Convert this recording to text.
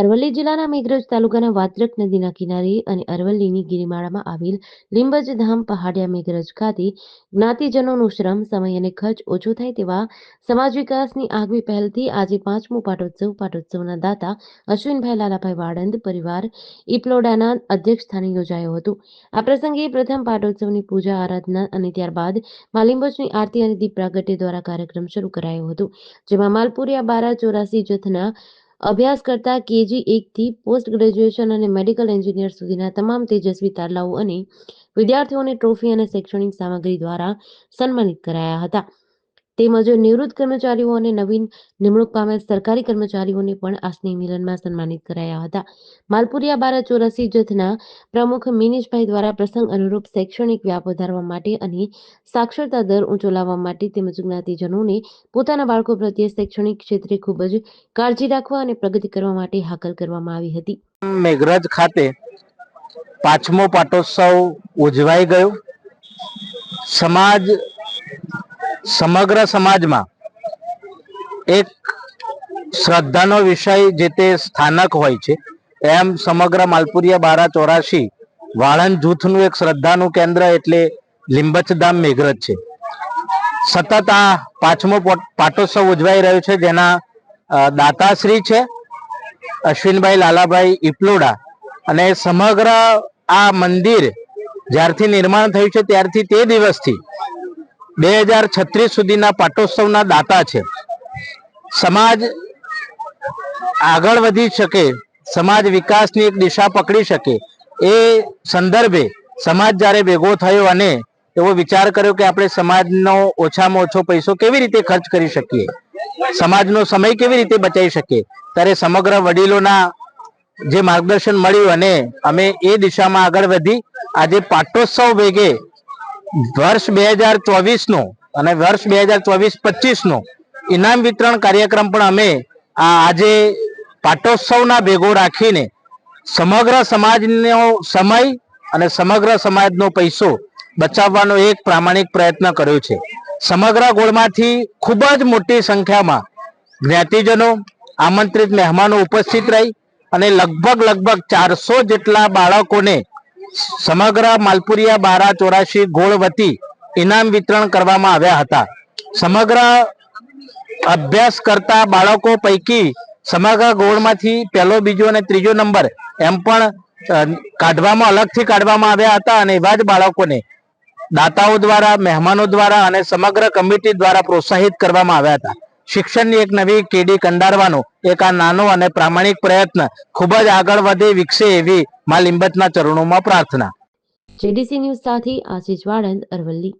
અરવલ્લી જિલ્લાના મેઘરજ તાલુકાના વાત્રક નદીના કિનારે અને અરવલ્લીની ગિરિમાળામાં આવેલ લીંબજ ધામ પહાડિયા મેઘરજ ખાતે જ્ઞાતિજનોનો શ્રમ, સમય અને ખર્ચ ઓછો થાય તેવા સમાજ વિકાસની આગવી પહેલથી આજે પાંચમો પાટોત્સવ, પાટોત્સવના દાતા અશ્વિનભાઈ લાલાભાઈ વાળંદ પરિવાર ઇપલોડાના અધ્યક્ષસ્થાને યોજાયો હતો. આ પ્રસંગે પ્રથમ પાટોત્સવની પૂજા, આરાધના અને ત્યારબાદ મા લીંબજની આરતી અને દીપ પ્રાગટ્ય દ્વારા કાર્યક્રમ શરૂ કરાયો હતો, જેમાં માલપુરિયા બારા ચોરાસી જથના અભ્યાસ કરતા કેજી એકથી પોસ્ટ ગ્રેજ્યુએશન અને મેડિકલ એન્જિનિયર સુધીના તમામ તેજસ્વી તારલાઓ અને વિદ્યાર્થીઓને ટ્રોફી અને શૈક્ષણિક સામગ્રી દ્વારા સન્માનિત કરાયા હતા. તેમજ નિવૃત્ત કર્મચારીઓ અને નવીન નિમણૂક પામેલ સરકારી કર્મચારીઓને પણ આ સ્નેહ સન્માનિત કરાયા હતા. માલપુરિયા બારા ચોરાસી જૂથના પ્રમુખ મિનેશભાઈ દ્વારા પ્રસંગ અનુરૂપ શૈક્ષણિક વ્યાપ વધારવા માટે અને સાક્ષરતા દર ઊંચો લાવવા માટે તેમજ જ્ઞાતિજનોને પોતાના બાળકો પ્રત્યે શૈક્ષણિક ક્ષેત્રે ખૂબ જ કાળજી રાખવા અને પ્રગતિ કરવા માટે હાકલ કરવામાં આવી હતી. મેઘરાજ ખાતે પાંચમો પાટોત્સવ ઉજવાઈ ગયો. સમાજ સમગ્ર સમાજમાં એક શ્રદ્ધાનો વિષય જે તે સ્થાનક હોય છે, એમ સમગ્ર માલપુરિયા બારા ચોરાશી વાળંદ જૂથનું એક શ્રદ્ધાનું કેન્દ્ર એટલે લીંબચધામ મેઘરજ છે. સતત આ પાંચમો પોટ- પાટોત્સવ ઉજવાઈ રહ્યો છે, જેના દાતાશ્રી છે, અશ્વિનભાઈ લાલાભાઈ ઇપલોડા અને સમગ્ર આ મંદિર જ્યારથી નિર્માણ થયું છે, ત્યારથી તે દિવસથી બે હજાર છત્રીસ સુધીના પાટોત્સવના દાતા છે. સમાજ આગળ વધી શકે, સમાજ વિકાસની એક દિશા પકડી શકે, એ સંદર્ભે સમાજ જ્યારે ભેગો થયો અને એવો વિચાર કર્યો કે આપણે સમાજનો ઓછામાં ઓછો પૈસો કેવી રીતે ખર્ચ કરી શકીએ? સમાજનો સમય કેવી રીતે બચાવી શકીએ? ત્યારે સમગ્ર વડીલોના જે માર્ગદર્શન મળ્યું અને અમે એ દિશામાં આગળ વધી. આજે પાટોત્સવ ભેગે વર્ષ બે હજાર ચોવીસ નો અને વર્ષ બે હજાર ચોવીસ પચીસ નો ઇનામ વિતરણ કાર્યક્રમ પણ અમે આજે પાટોત્સવના ભેગો રાખીને સમગ્ર સમાજનો સમય અને સમગ્ર સમાજનો પૈસો બચાવવાનો એક પ્રામાણિક પ્રયત્ન કર્યો છે. સમગ્ર ગોળમાંથી ખૂબ જ મોટી સંખ્યામાં જ્ઞાતિજનો, આમંત્રિત મહેમાનો ઉપસ્થિત રહી અને લગભગ લગભગ ચારસો જેટલા બાળકોને સમગ્ર માલપુરિયા બારા ચોરાશી ગોળ વતી ઇનામ વિતરણ કરવામાં આવ્યા હતા. સમગ્ર અભ્યાસ કરતા બાળકો પૈકી સમગ્ર ગોળમાંથી પહેલો, બીજો અને ત્રીજો નંબર એમ પણ કાઢવામાં, અલગથી કાઢવામાં આવ્યા હતા અને એવા જ બાળકોને દાતાઓ દ્વારા, મહેમાનો દ્વારા અને સમગ્ર કમિટી દ્વારા પ્રોત્સાહિત કરવામાં આવ્યા હતા. શિક્ષણની એક નવી કેડી કંડારવાનો, એક આ નાનો અને પ્રામાણિક પ્રયત્ન ખૂબ જ આગળ વધે વિકસે એવી મા લીંબતના ચરણોમાં પ્રાર્થના. જેડીસી ન્યૂઝ સાથે આશીષ વાળંદ અરવલ્લી.